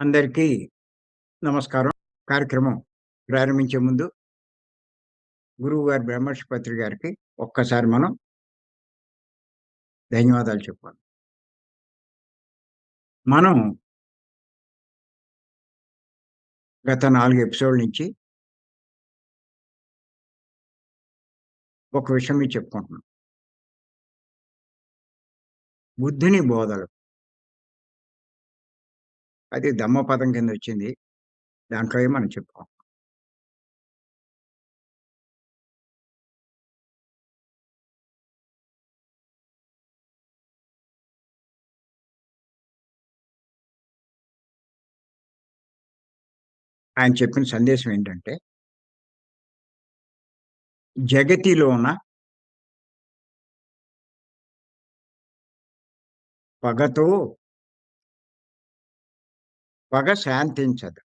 అందరికీ నమస్కారం. కార్యక్రమం ప్రారంభించే ముందు గురువుగారు బ్రహ్మర్షి పత్రి గారికి ఒక్కసారి మనం ధన్యవాదాలు చెప్పాలి. మనం గత నాలుగు ఎపిసోడ్‌ల నుంచి ఒక విషయం మీకు చెప్పుకుంటున్నాం. బుద్ధుని బోధలు. అది ధమ్మపదం కిందొచ్చింది. దాంట్లోయే మనం చెప్పుకో ఆయన చెప్పిన సందేశం ఏంటంటే జగతిలోన పగతో పగ శాంతించదు.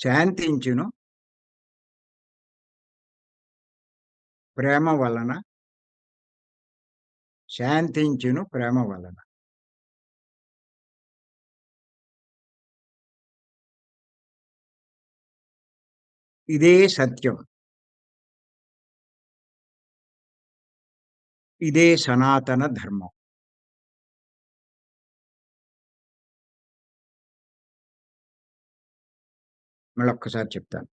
శాంతించును ప్రేమ వలన శాంతించును ప్రేమ వలన. ఇదే సత్యం. ఇదే సనాతన ధర్మం. మళ్ళొక్కసారి చెప్తాను.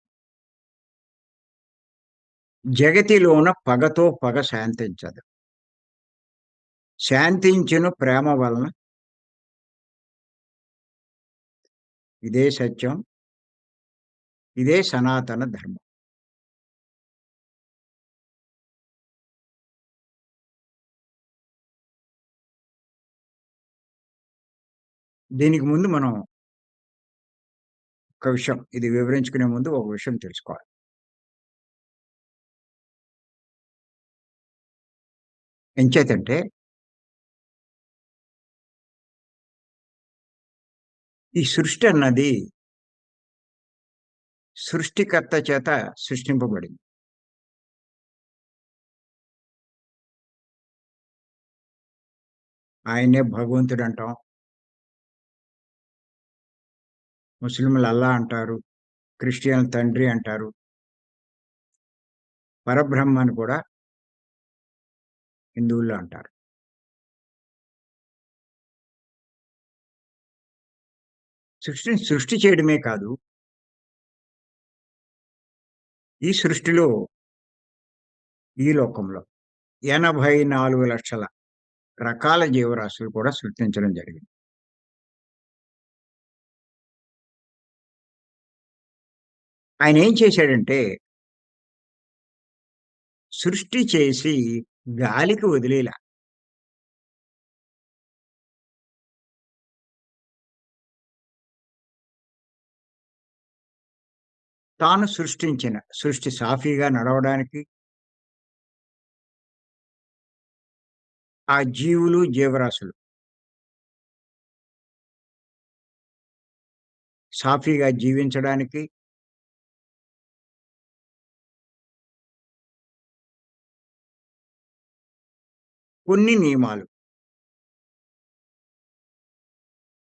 జగతిలోన పగతో పగ శాంతించదు. శాంతించును ప్రేమ వలన ఇదే సత్యం. ఇదే సనాతన ధర్మం. దీనికి ముందు మనం ఒక విషయం ఇది వివరించుకునే ముందు ఒక విషయం తెలుసుకోవాలి. ఎంచేతంటే ఈ సృష్టి అన్నది సృష్టికర్త చేత సృష్టింపబడింది. ఆయన్నే భగవంతుడంటాం. ముస్లింలు అల్లా అంటారు. క్రిస్టియన్ తండ్రి అంటారు. పరబ్రహ్మని కూడా హిందువుల్లో అంటారు. సృష్టిని సృష్టి చేయడమే కాదు ఈ సృష్టిలో ఈ లోకంలో 84,00,000 రకాల జీవరాశులు కూడా సృష్టించడం జరిగింది. ఆయన ఏం చేశాడంటే సృష్టి చేసి గాలికి వదిలేలా. తాను సృష్టించిన సృష్టి సాఫీగా నడవడానికి ఆ జీవులు, జీవరాశులు. సాఫీగా జీవించడానికి కొన్ని నియమాలు.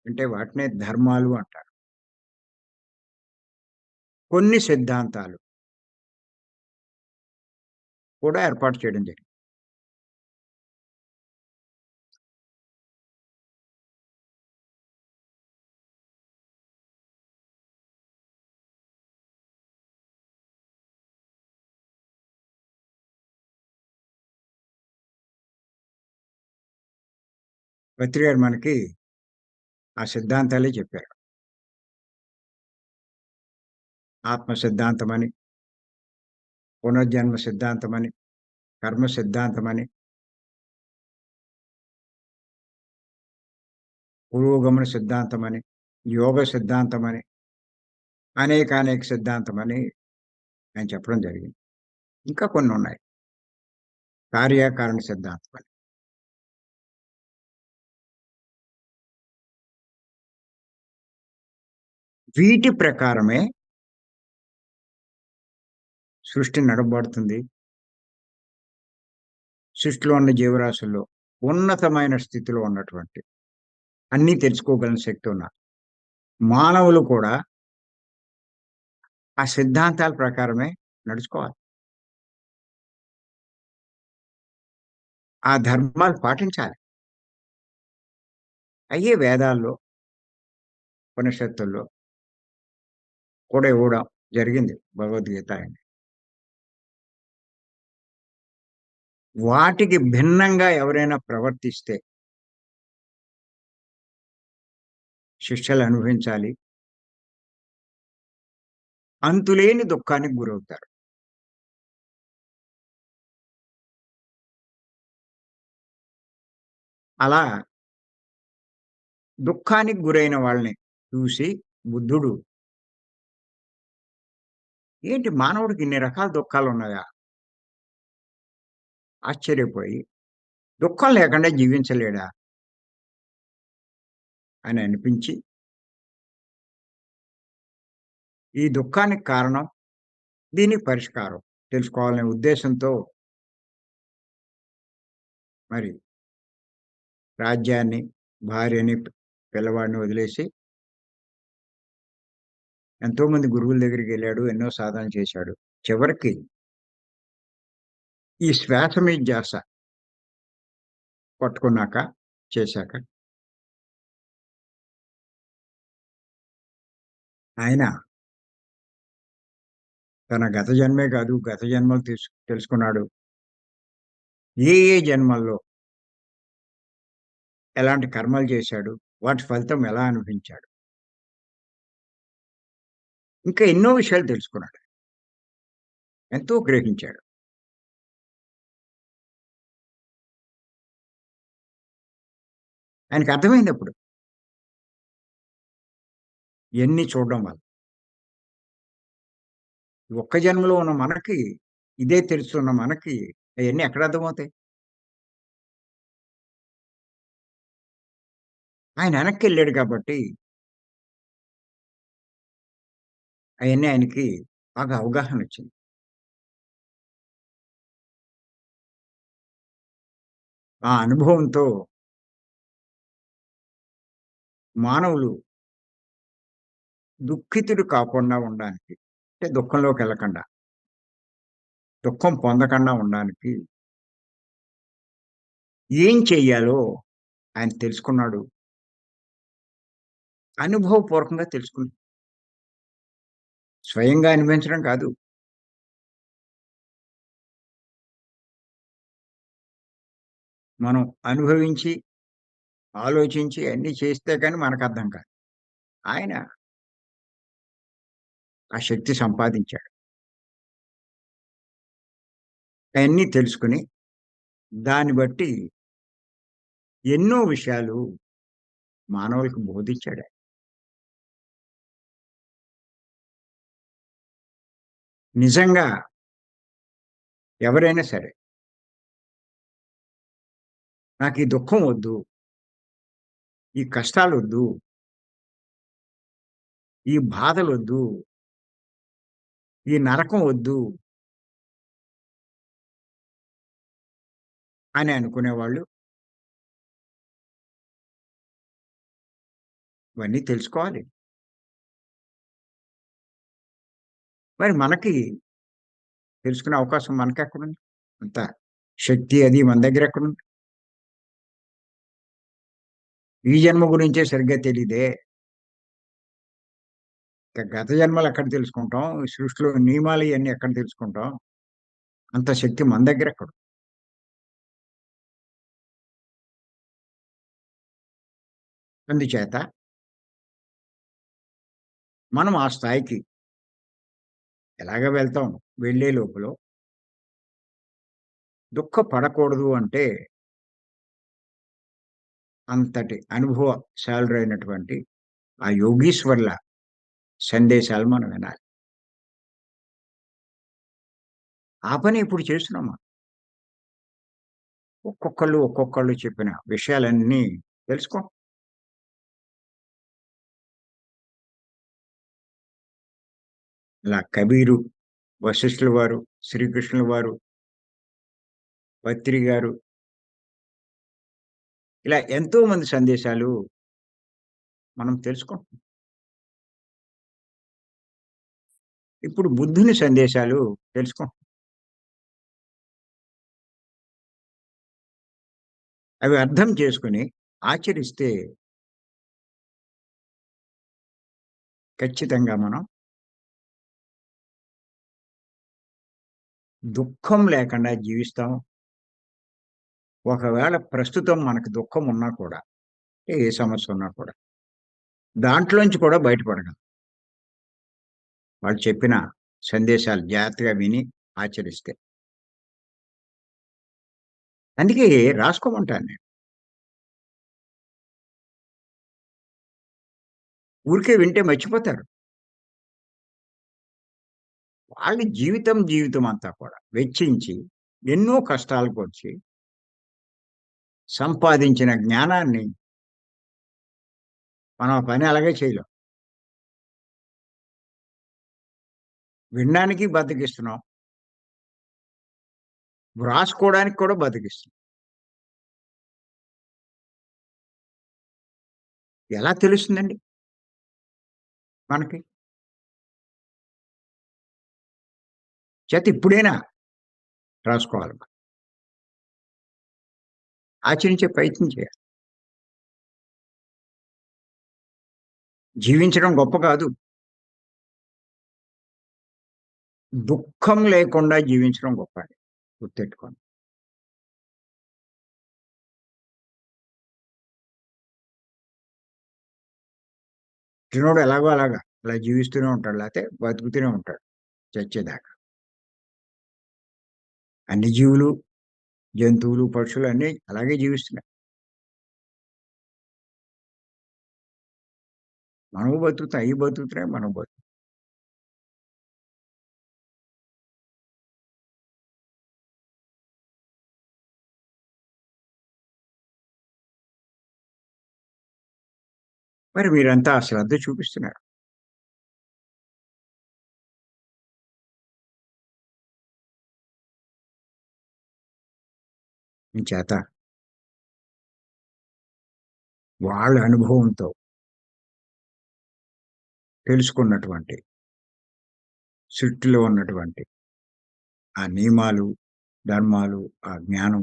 అంటే వాటినే ధర్మాలు అంటారు. కొన్ని సిద్ధాంతాలు. కూడా ఏర్పాటు చేయడం జరిగింది. పత్రి గారు మనకి ఆ సిద్ధాంతాలే చెప్పారు. ఆత్మ సిద్ధాంతమని, పునర్జన్మ సిద్ధాంతమని, కర్మ సిద్ధాంతమని పురోగమన సిద్ధాంతమని, యోగ సిద్ధాంతమని, అనేకానేక సిద్ధాంతమని ఆయన చెప్పడం జరిగింది. ఇంకా కొన్ని ఉన్నాయి కార్యకారణ సిద్ధాంతమని. వీటి ప్రకారమే సృష్టి నడబడుతుంది సృష్టిలో ఉన్న జీవరాశుల్లో ఉన్నతమైన స్థితిలో ఉన్నటువంటి అన్నీ తెలుసుకోగలిగిన శక్తి ఉన్న మానవులు కూడా ఆ సిద్ధాంతాల ప్రకారమే నడుచుకోవాలి. ఆ ధర్మాలు పాటించాలి. అయ్యే వేదాల్లో ఉపనిషత్తుల్లో కూడా ఇవ్వడం జరిగింది భగవద్గీత అని. వాటికి భిన్నంగా ఎవరైనా ప్రవర్తిస్తే శిక్షలు అనుభవించాలి. అంతులేని దుఃఖానికి గురవుతారు. అలా దుఃఖానికి గురైన వాళ్ళని చూసి బుద్ధుడు ఏంటి మానవుడికి ఇన్ని రకాల దుఃఖాలు ఉన్నాయా? ఆశ్చర్యపోయి దుఃఖం లేకుండా జీవించలేడా? అని అనిపించి ఈ దుఃఖానికి కారణం దీనికి పరిష్కారం తెలుసుకోవాలనే ఉద్దేశంతో మరి రాజ్యాన్ని భార్యని పిల్లవాడిని వదిలేసి ఎంతోమంది గురువుల దగ్గరికి వెళ్ళాడు ఎన్నో సాధన చేశాడు. చివరికి ఈ శ్వాస మీద జాస పట్టుకున్నాక చేశాక ఆయన తన గత జన్మే కాదు గత జన్మలు తీసు తెలుసుకున్నాడు. ఏ ఏ జన్మల్లో ఎలాంటి కర్మలు చేశాడు వాటి ఫలితం ఎలా అనుభవించాడు. ఇంకా ఎన్నో విషయాలు తెలుసుకున్నాడు. ఎంతో గ్రహించాడు. ఆయనకు అర్థమైంది అప్పుడు ఎన్ని చూడడం వల్ల. ఒక్క జన్మలో ఉన్న మనకి ఇదే తెలుసున్న మనకి అవన్నీ ఎక్కడ అర్థమవుతాయి? ఆయన వెనక్కి వెళ్ళాడు కాబట్టి అవన్నీ ఆయనకి బాగా అవగాహన వచ్చింది ఆ అనుభవంతో మానవులు దుఃఖితుడు కాకుండా ఉండడానికి అంటే దుఃఖంలోకి వెళ్ళకుండా దుఃఖం పొందకుండా ఉండడానికి ఏం చెయ్యాలో ఆయన తెలుసుకున్నాడు. అనుభవపూర్వకంగా తెలుసుకున్నాడు. స్వయంగా అనిపించడం కాదు. మనం అనుభవించి ఆలోచించి అన్ని చేస్తే కానీ మనకు అర్థం కాదు. ఆయన ఆ శక్తి సంపాదించాడు. అవన్నీ తెలుసుకుని దాన్ని బట్టి ఎన్నో విషయాలు మానవులకు బోధించాడు నిజంగా ఎవరైనా సరే నాకు ఈ దుఃఖం వద్దు ఈ కష్టాలు వద్దు ఈ బాధలు వద్దు ఈ నరకం వద్దు అని అనుకునేవాళ్ళు ఇవన్నీ తెలుసుకోవాలి. మరి మనకి తెలుసుకునే అవకాశం మనకి ఎక్కడుంది అంత శక్తి అది మన దగ్గర ఎక్కడుంది ఈ జన్మ గురించే సరిగ్గా తెలియదే గత జన్మలు ఎక్కడ తెలుసుకుంటాం? ఈ సృష్టిలో నియమాలు ఇవన్నీ ఎక్కడ తెలుసుకుంటాం? అంత శక్తి మన దగ్గర ఎక్కడ అందుచేత మనం ఆ స్థాయికి ఎలాగ వెళ్తాం? వెళ్ళే లోపల. దుఃఖపడకూడదు అంటే అంతటి అనుభవశాలురైనటువంటి ఆ యోగీశ్వర్ల సందేశాలు మనం వినాలి. ఆ పని ఇప్పుడు చేస్తున్నామా? ఒక్కొక్కళ్ళు ఒక్కొక్కళ్ళు చెప్పిన విషయాలన్నీ తెలుసుకో. ఇలా కబీరు వశిష్ఠుల వారు శ్రీకృష్ణుల వారు పత్రి గారు. ఇలా ఎంతో మంది సందేశాలు మనం తెలుసుకుంటాం ఇప్పుడు బుద్ధుని సందేశాలు తెలుసుకుంటాం అవి అర్థం చేసుకొని ఆచరిస్తే ఖచ్చితంగా మనం దుఃఖం లేకుండా జీవిస్తాం. ఒకవేళ ప్రస్తుతం మనకు దుఃఖం ఉన్నా కూడా, ఏ సమస్య ఉన్నా కూడా, దాంట్లోంచి కూడా బయటపడగలం. వాళ్ళు చెప్పిన సందేశాలు జాగ్రత్తగా విని ఆచరిస్తే. అందుకే రాసుకోమంటాను నేను. ఊరికే వింటే మర్చిపోతారు. వాళ్ళ జీవితం, జీవితం అంతా కూడా వెచ్చించి, ఎన్నో కష్టాలకు వచ్చి సంపాదించిన జ్ఞానాన్ని మనం ఆ పని అలాగే చేయలేం. వినడానికి బతికిస్తున్నాం వ్రాసుకోవడానికి కూడా బతికిస్తున్నాం ఎలా తెలుస్తుందండి? మనకి? చేత ఇప్పుడైనా రాసుకోవాలి. ఆచరించే ప్రయత్నం చేయాలి. జీవించడం గొప్ప కాదు. దుఃఖం లేకుండా జీవించడం గొప్పది. గుర్తెట్టుకోండి. పుట్టినోడు ఎలాగో అలాగా. అలా జీవిస్తూనే ఉంటాడు. లేకపోతే బతుకుతూనే ఉంటాడు. చచ్చేదాకా. అన్ని జీవులు, జంతువులు, పక్షులు అన్నీ అలాగే జీవిస్తున్నాయి. మనము బతుకుతాం. అవి బతుకుతున్నాయి. మనం బతుకుతాం. మరి మీరంతా శ్రద్ధ చూపిస్తున్నారు. చేత వాళ్ళ అనుభవంతో తెలుసుకున్నటువంటి సృష్టిలో ఉన్నటువంటి ఆ నియమాలు, ధర్మాలు, ఆ జ్ఞానం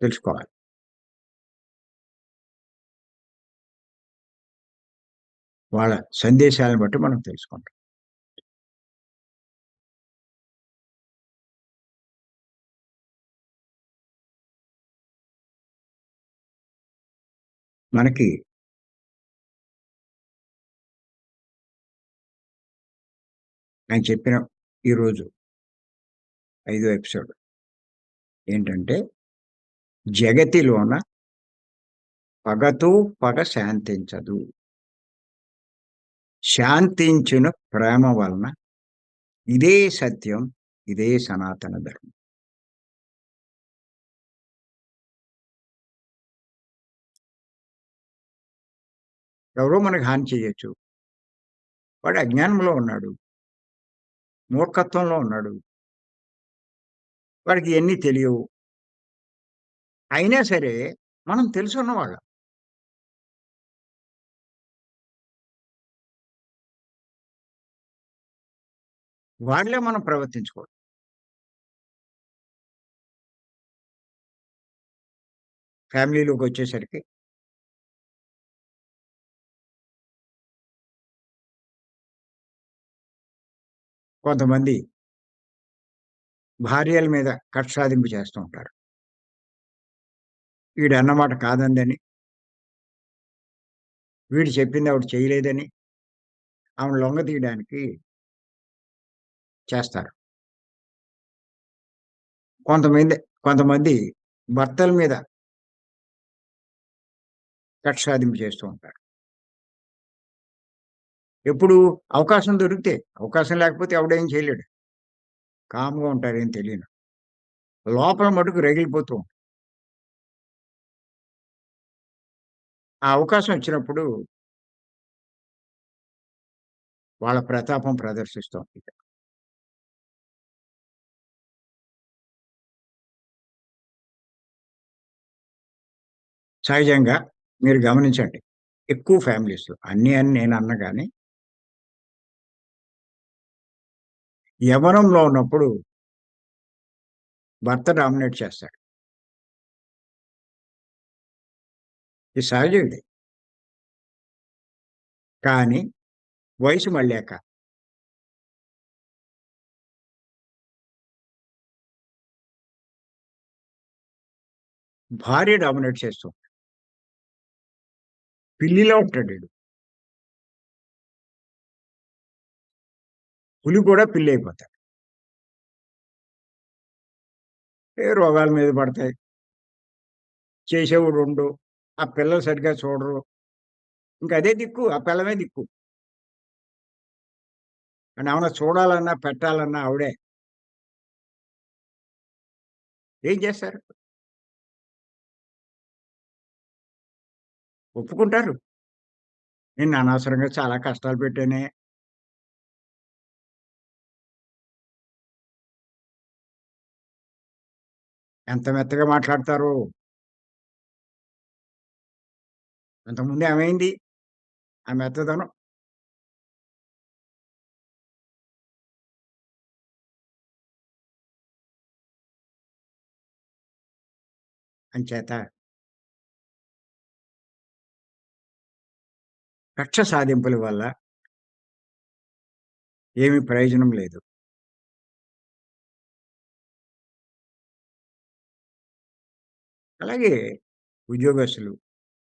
తెలుసుకోవాలి. వాళ్ళ సందేశాలను బట్టి మనం తెలుసుకుంటాం. మనకి ఆయన చెప్పిన ఈరోజు ఐదో ఎపిసోడ్ ఏంటంటే జగతిలోన పగతో పగ శాంతించదు. శాంతించిన ప్రేమ వలన ఇదే సత్యం, ఇదే సనాతన ధర్మం. ఎవరో మనకు హాని చేయొచ్చు. వాడు అజ్ఞానంలో ఉన్నాడు. మూర్ఖత్వంలో ఉన్నాడు. వాడికి ఇవన్నీ తెలియవు. అయినా సరే మనం తెలుసున్నవాళ్ళ వాళ్ళే మనం ప్రవర్తించుకో ఫ్యామిలీలోకి వచ్చేసరికి కొంతమంది భార్యల మీద కక్ష సాధింపు చేస్తూ ఉంటారు. వీడు అన్నమాట కాదందని వీడు చెప్పింది ఆవిడ చేయలేదని ఆమెను లొంగదీయడానికి చేస్తారు. కొంతమంది కొంతమంది భర్తల మీద కక్ష సాధింపు చేస్తూ ఉంటారు. ఎప్పుడు అవకాశం దొరికితే అవకాశం లేకపోతే ఎవడేం చేయలేడు. కామ్గా ఉంటారు ఏం తెలియను లోపల మటుకు రగిలిపోతూ ఆ అవకాశం వచ్చినప్పుడు వాళ్ళ ప్రతాపం ప్రదర్శిస్తాం సహజంగా మీరు గమనించండి ఎక్కువ ఫ్యామిలీస్లో అన్నీ అని నేను అన్న కానీ యవ్వనంలో ఉన్నప్పుడు భర్త డామినేట్ చేస్తాడు. ఇది సహజండి కానీ వయసు మళ్ళాక భార్య డామినేట్ చేస్తూ పిల్లిలో ఉంటాడు పులి కూడా పిల్లయిపోతాడు. ఏ రోగాల మీద పడతాయి. చేసేవాడు ఉండు. ఆ పిల్లలు సరిగ్గా చూడరు. ఇంక అదే దిక్కు. ఆ పిల్లమే దిక్కు. ఆడేమన్నా చూడాలన్నా, పెట్టాలన్నా ఆవిడే. ఏం చేస్తారు? ఒప్పుకుంటారు. నేను అనవసరంగా చాలా కష్టాలు పెట్టానే. ఎంత మెత్తగా మాట్లాడతారు అంతకుముందు ఏమైంది? ఆ మెత్తదనం? అంచేత కక్ష సాధింపుల వల్ల ఏమి ప్రయోజనం లేదు. అలాగే ఉద్యోగస్తులు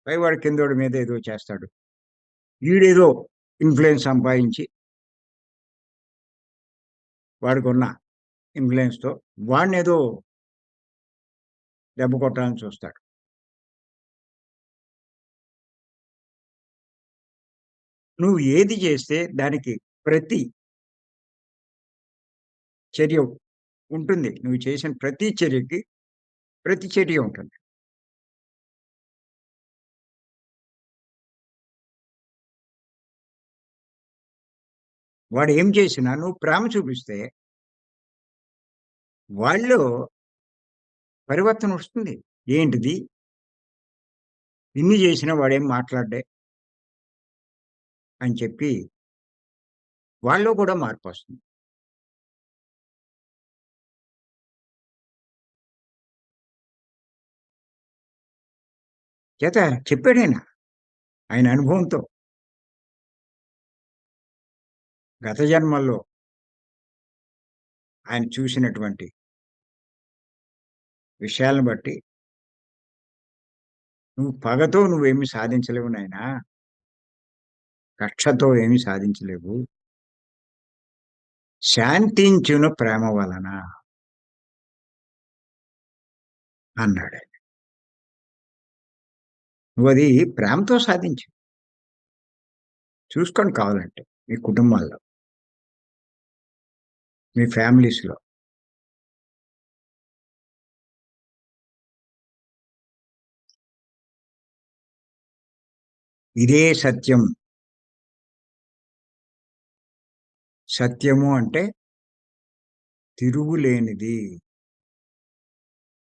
పైవాడు కిందోడి మీద ఏదో చేస్తాడు. వీడేదో ఇన్ఫ్లుయెన్స్ సంపాదించి వాడికున్న వాడిని ఏదో దెబ్బ కొట్టాలని చూస్తాడు. నువ్వు ఏది చేస్తే దానికి ప్రతి చర్య ఉంటుంది. నువ్వు చేసిన ప్రతి చర్యకి ప్రతి చర్య ఉంటుంది. వాడు ఏం చేసినా నువ్వు ప్రేమ చూపిస్తే వాళ్ళు పరివర్తన వస్తుంది. ఏంటిది? ఇన్ని చేసినా వాడేం మాట్లాడే అని చెప్పి వాళ్ళలో కూడా మార్పు వస్తుంది చేత చెప్పాడైనా ఆయన అనుభవంతో. గత జన్మల్లో ఆయన చూసినటువంటి విషయాలను బట్టి నువ్వు పగతో నువ్వేమి సాధించలేవు నాయనా. కక్షతో ఏమి సాధించలేవు. శాంతించును ప్రేమ వలన. నువ్వు అది ప్రేమతో సాధించు. చూసుకోండి కావాలంటే మీ కుటుంబాల్లో. మీ ఫ్యామిలీస్‌లో. ఇదే సత్యం. సత్యము అంటే తిరుగులేనిది.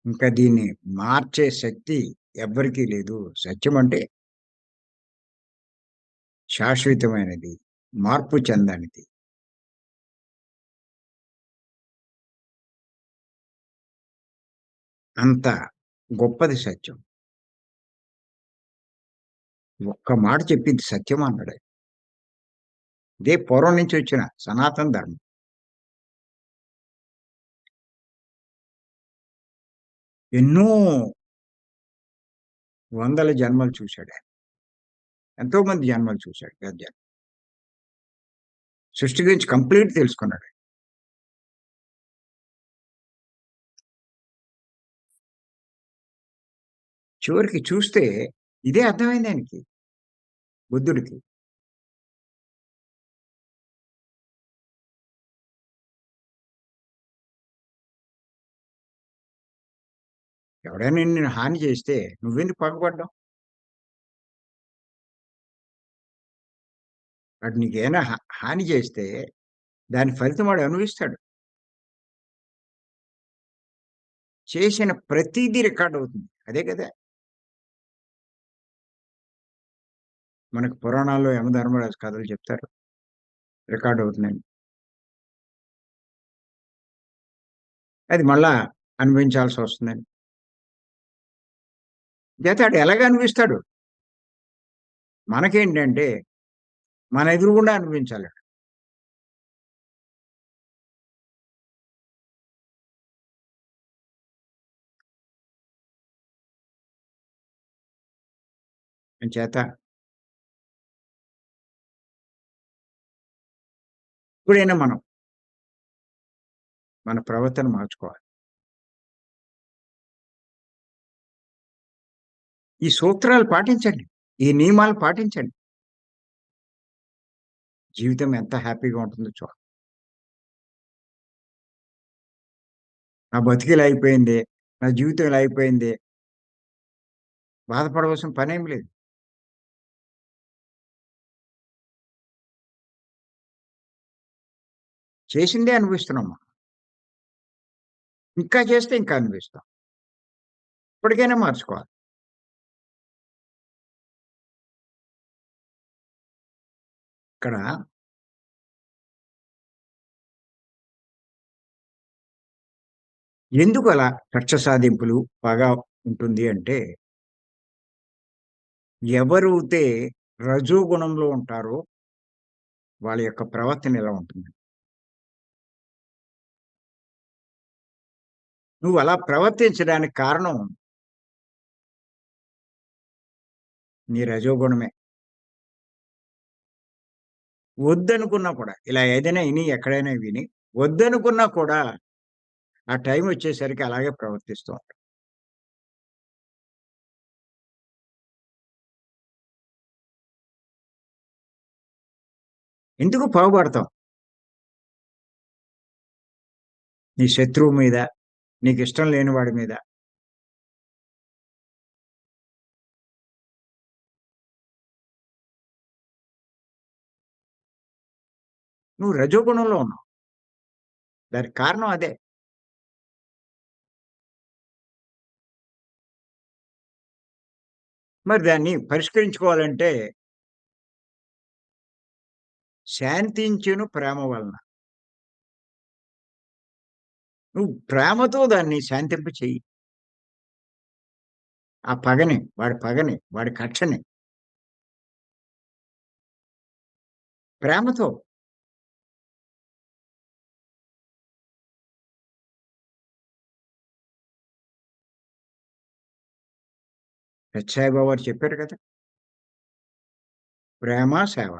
ఇంకా దీన్ని మార్చే శక్తి ఎవ్వరికీ లేదు. సత్యం అంటే శాశ్వతమైనది. మార్పు చెందనిది. అంత గొప్పది సత్యం. ఒక్క మాట చెప్పింది సత్యం అన్నాడు ఇదే పూర్వం నుంచి వచ్చిన సనాతన ధర్మం. ఎన్నో వందల జన్మలు చూశాడు ఎంతో మంది జన్మలు చూసాడు. గత జన్మ. సృష్టి గురించి కంప్లీట్ తెలుసుకున్నాడు. చివరికి చూస్తే ఇదే అర్థమైంది ఆయనకి. బుద్ధుడికి. ఎవడైనా నిన్ను హాని చేస్తే నువ్వెందుకు పగబడ్డావు? వాడు నీకేమైనా హా హాని చేస్తే దాని ఫలితం వాడు అనుభవిస్తాడు. చేసిన ప్రతీదీ రికార్డ్ అవుతుంది. అదే కదా! మనకు పురాణాల్లో యమధర్మరాజు కథలు చెప్తారు. రికార్డ్ అవుతున్నాయి అది మళ్ళా అనుభవించాల్సి వస్తుందని చేత ఎలాగ అనిపిస్తాడు? మనకేంటంటే మన ఎదురుగుండా అనిపించాలి చేత ఇప్పుడైనా మనం మన ప్రవర్తన మార్చుకోవాలి. ఈ సూత్రాలు పాటించండి. ఈ నియమాలు పాటించండి. జీవితం ఎంత హ్యాపీగా ఉంటుందో చూడండి నా బతికిలా అయిపోయింది. నా జీవితం ఇలా అయిపోయింది. బాధపడవలసిన పనేం లేదు. చేసిందే అనిపిస్తున్నాం మనం. ఇంకా చేస్తే ఇంకా అనిపిస్తాం. ఇప్పటికైనా మార్చుకోవాలి. ఇక్కడ ఎందుకు అలా కక్ష సాధింపులు బాగా ఉంటుంది అంటే ఎవరైతే రజోగుణంలో ఉంటారో వాళ్ళ యొక్క ప్రవర్తన ఎలా ఉంటుంది? నువ్వు అలా ప్రవర్తించడానికి కారణం నీ రజోగుణమే. వద్దనుకున్నా కూడా ఇలా ఏదైనా విని ఎక్కడైనా విని వద్దనుకున్నా కూడా ఆ టైం వచ్చేసరికి అలాగే ప్రవర్తిస్తూ ఉంటాం. ఎందుకు పావుపడతాం? నీ శత్రువు మీద నీకు ఇష్టం లేని వాడి మీద. నువ్వు రజోగుణంలో ఉన్నావు. దానికి కారణం అదే. మరి దాన్ని పరిష్కరించుకోవాలంటే శాంతించును ప్రేమ వలన. నువ్వు ప్రేమతో దాన్ని శాంతింప చెయ్యి. ఆ పగని వాడి పగని వాడి కక్షని. ప్రేమతో. బాబు వారు చెప్పారు కదా. ప్రేమ సేవ.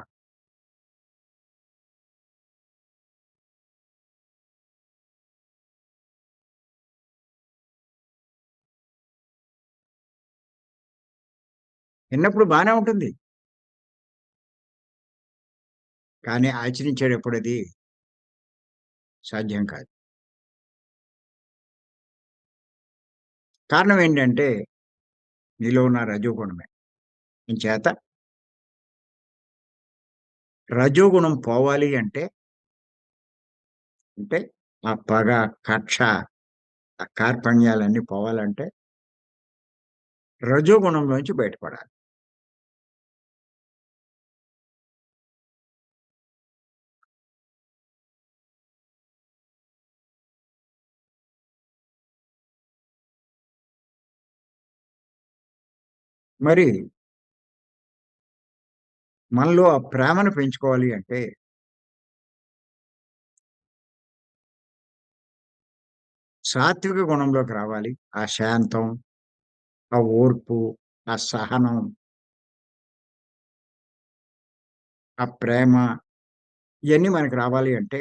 విన్నప్పుడు బాగానే ఉంటుంది. కానీ ఆచరించేటప్పుడు అది సాధ్యం కాదు. కారణం ఏంటంటే నీలో ఉన్న రజోగుణమే. చేత రజోగుణం పోవాలి అంటే అంటే ఆ పగ కక్ష ఆ కార్పణ్యాలన్నీ పోవాలంటే రజోగుణంలోంచి బయటపడాలి. మరి మనలో ఆ ప్రేమను పెంచుకోవాలి అంటే సాత్విక గుణంలోకి రావాలి. ఆ శాంతం ఆ ఓర్పు ఆ సహనం ఆ ప్రేమ ఇవన్నీ మనకు రావాలి అంటే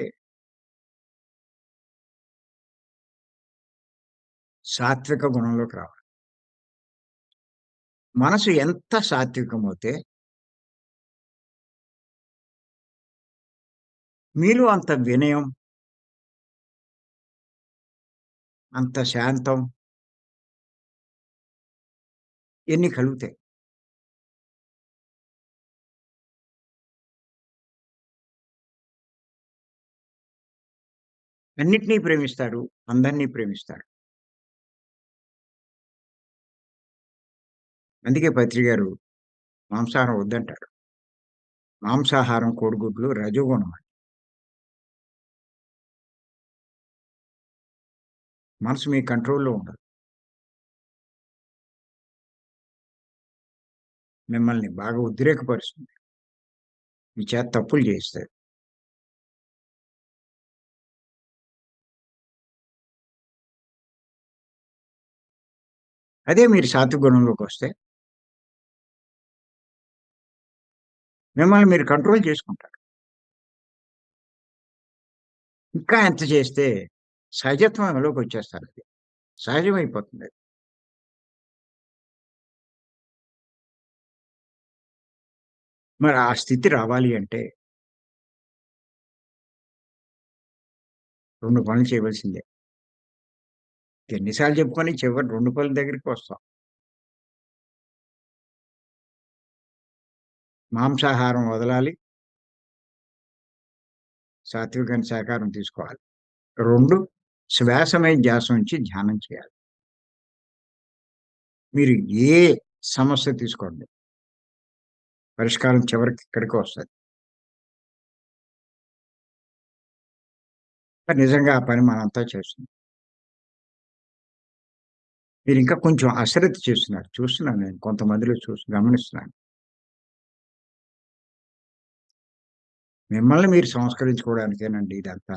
సాత్విక గుణంలోకి రావాలి. మనసు ఎంత సాత్వికమవుతే మీలో అంత వినయం అంత శాంతం ఎన్ని కలుగుతాయి? అన్నిటినీ ప్రేమిస్తారు అందరినీ ప్రేమిస్తారు అందుకే పత్రి గారు మాంసాహారం వద్దంటారు మాంసాహారం కోడిగుడ్లు రజోగుణం అండి. మనసు మీ కంట్రోల్‌లో ఉండదు. మిమ్మల్ని బాగా ఉద్రేకపరుస్తుంది. మీ చేత తప్పులు చేస్తారు అదే మీరు శాత్వ గుణంలోకి వస్తే మిమ్మల్ని మీరు కంట్రోల్ చేసుకుంటారు. ఇంకా ఎంత చేస్తే సహజత్వంలోకి వచ్చేస్తారు అది. సహజమైపోతుంది అది. మరి ఆ స్థితి రావాలి అంటే రెండు పనులు చేయవలసిందే. ఎన్నిసార్లు చెప్పుకొని చివరి రెండు పనుల దగ్గరికి వస్తాం. మాంసాహారం వదలాలి. సాత్వికం సహకారం తీసుకోవాలి. 2 శ్వాస ధ్యాసం ధ్యాస ఉంచి ధ్యానం చేయాలి. మీరు ఏ సమస్య తీసుకోండి. పరిష్కారం చివరికి ఇక్కడికి వస్తుంది నిజంగా ఆ పని మనంతా మీరు ఇంకా కొంచెం అశ్రద్ధ చేస్తున్నారు. చూస్తున్నాను నేను కొంతమందిలో చూసి గమనిస్తున్నాను. మిమ్మల్ని మీరు సంస్కరించుకోవడానికేనండి ఇదంతా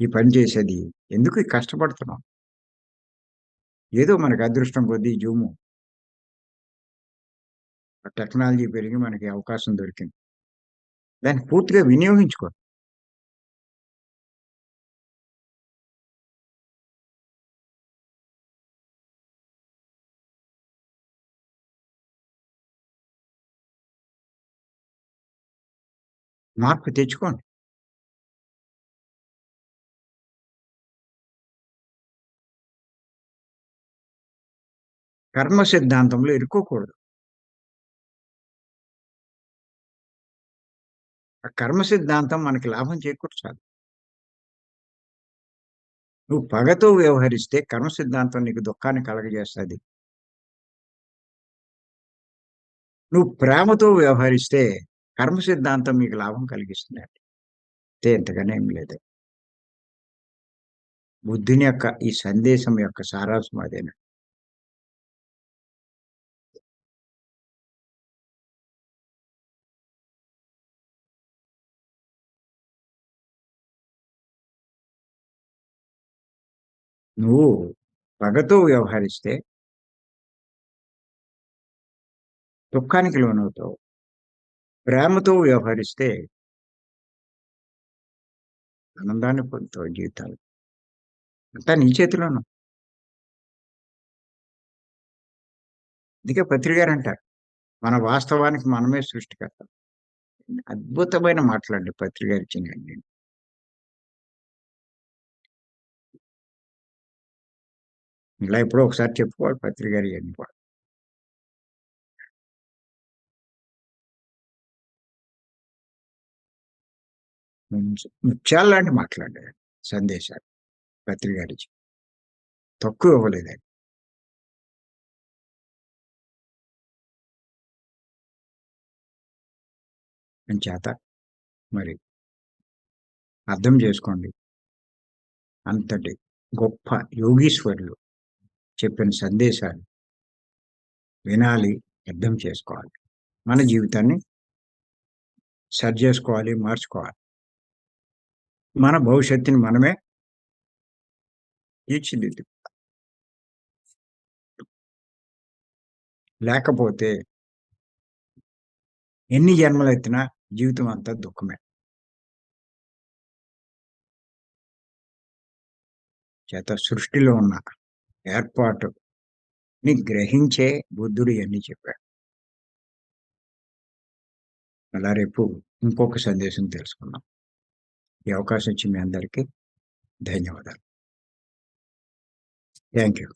ఈ పని చేసేది ఎందుకు కష్టపడుతున్నాం? ఏదో మనకి అదృష్టం కొద్దీ జూము టెక్నాలజీ పెరిగి మనకి అవకాశం దొరికింది. దాన్ని పూర్తిగా వినియోగించుకోవాలి మార్పు తెచ్చుకోండి. కర్మ సిద్ధాంతంలో ఇరుక్కోకూడదు. ఆ కర్మ సిద్ధాంతం మనకి లాభం చేకూర్చాలి. నువ్వు పగతో వ్యవహరిస్తే కర్మ సిద్ధాంతం నీకు దుఃఖాన్ని కలగజేస్తది. నువ్వు ప్రేమతో వ్యవహరిస్తే కర్మ సిద్ధాంతం మీకు లాభం కలిగిస్తుందండి. అంతే ఏం లేదు. బుద్ధుని యొక్క ఈ సందేశం యొక్క సారాంశం అదేనండి. నువ్వు పగతో వ్యవహరిస్తే దుఃఖానికి లోనవుతావు. ప్రేమతో వ్యవహరిస్తే ఆనందాన్ని పొందుతావు జీవితాలు. అంతా నీ చేతిలోను. అందుకే పత్రికారు అంటారు మన వాస్తవానికి మనమే సృష్టికర్త. అద్భుతమైన మాటలండి పత్రికారు గారు ఇలా ఎప్పుడో ఒకసారి చెప్పుకోవాలి పత్రికారు ఇవన్నీ కూడా. ముత్యాలు లాంటి మాట్లాడే సందేశాలు పత్రికారి తక్కువ తక్కువ ఇవ్వలేదండి. చేత మరి అర్థం చేసుకోండి. అంతటి గొప్ప యోగీశ్వరులు చెప్పిన సందేశాలు వినాలి, అర్థం చేసుకోవాలి. మన జీవితాన్ని సరిచేసుకోవాలి, మార్చుకోవాలి. మన భవిష్యత్తుని మనమే తీర్చిదిద్దు లేకపోతే ఎన్ని జన్మలెత్తినా జీవితం అంతా దుఃఖమే. చేత సృష్టిలో ఉన్న ఏర్పాటుని గ్రహించే బుద్ధుడు అని చెప్పాడు. అలా రేపు ఇంకొక సందేశం తెలుసుకుందాం. ఈ అవకాశం ఇచ్చిన మీ అందరికీ ధన్యవాదాలు. Thank you.